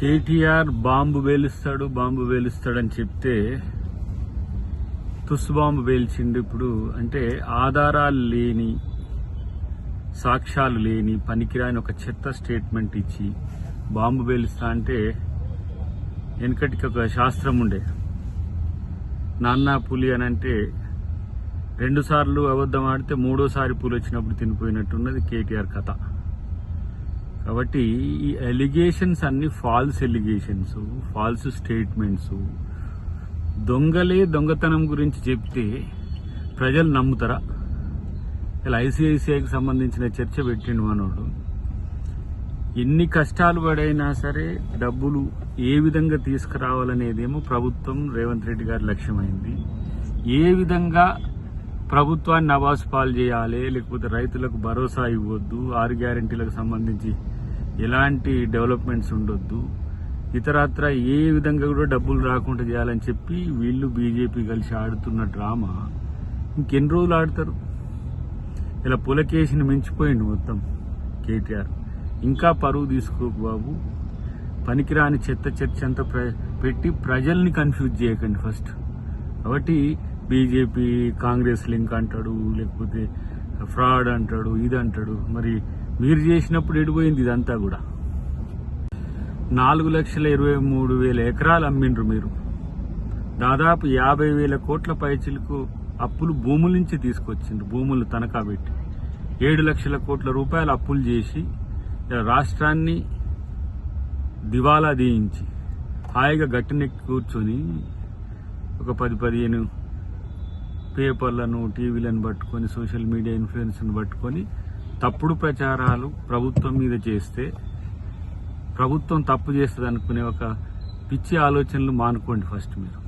KTR bomb వేలుస్తాడు bomb వేలుస్తాడని చెప్తే తుస్ బాంబు వేల్చిండు ఇప్పుడు. అంటే ఆధారాలు లేని సాక్ష్యాలు లేని పనికిరాని ఒక చెత్త స్టేట్మెంట్ ఇచ్చి బాంబు వేలుస్తా అంటే వెనకటికి ఒక శాస్త్రం ఉండే. నాన్న పులి అని అంటే రెండుసార్లు అబద్ధం ఆడితే మూడోసారి పులి వచ్చినప్పుడు తినిపోయినట్టున్నది కేటీఆర్ కథ. కాబట్టి ఈ ఎలిగేషన్స్ అన్ని ఫాల్స్ ఎలిగేషన్స్ ఫాల్స్ స్టేట్మెంట్స్ దొంగలే దొంగతనం గురించి చెప్తే ప్రజలు నమ్ముతారా? ఇలా ఐసిఐసిఐకి సంబంధించిన చర్చ పెట్టిండు మనోడు. ఎన్ని కష్టాలు పడైనా సరే డబ్బులు ఏ విధంగా తీసుకురావాలనేదేమో ప్రభుత్వం రేవంత్ రెడ్డి గారి లక్ష్యమైంది. ఏ విధంగా ప్రభుత్వాన్ని నవాసు పాలు చేయాలి లేకపోతే రైతులకు భరోసా ఇవ్వద్దు ఆరు గ్యారంటీలకు సంబంధించి ఎలాంటి డెవలప్మెంట్స్ ఉండొద్దు. ఇతరత్ర ఏ విధంగా కూడా డబ్బులు రాకుండా చేయాలని చెప్పి వీళ్ళు బీజేపీ కలిసి ఆడుతున్న డ్రామా ఇంకెన్ని రోజులు ఆడతారు? ఇలా పులకేసిని మించిపోయింది మొత్తం కేటీఆర్. ఇంకా పరువు తీసుకోకు బాబు. పనికిరాని చెత్త చర్చ అంతా ప్ర- పెట్టి ప్రజల్ని కన్ఫ్యూజ్ చేయకండి ఫస్ట్ కాబట్టి బీజేపీ కాంగ్రెస్ లింక్ అంటాడు లేకపోతే ఫ్రాడ్ అంటాడు ఇది అంటాడు మరి మీరు చేసినప్పుడు ఎడిపోయింది ఇదంతా కూడా. నాలుగు లక్షల ఇరవై మూడు వేల ఎకరాలు అమ్మిండ్రు మీరు. దాదాపు యాభై వేల కోట్ల పైచిలకు అప్పులు భూముల నుంచి తీసుకొచ్చిండ్రు భూములు తనఖా పెట్టి. ఏడు లక్షల కోట్ల రూపాయలు అప్పులు చేసి రాష్ట్రాన్ని దివాలా దీయించి హాయిగా గట్టినెక్కి కూర్చొని ఒక పది పదిహేను పేపర్లను టీవీలను పట్టుకొని సోషల్ మీడియా ఇన్ఫ్లుయెన్స్ను పట్టుకొని తప్పుడు ప్రచారాలు ప్రభుత్వం మీద చేస్తే ప్రభుత్వం తప్పు చేస్తుంది అనుకునే ఒక పిచ్చి ఆలోచనలు మానుకోండి ఫస్ట్ మీరు.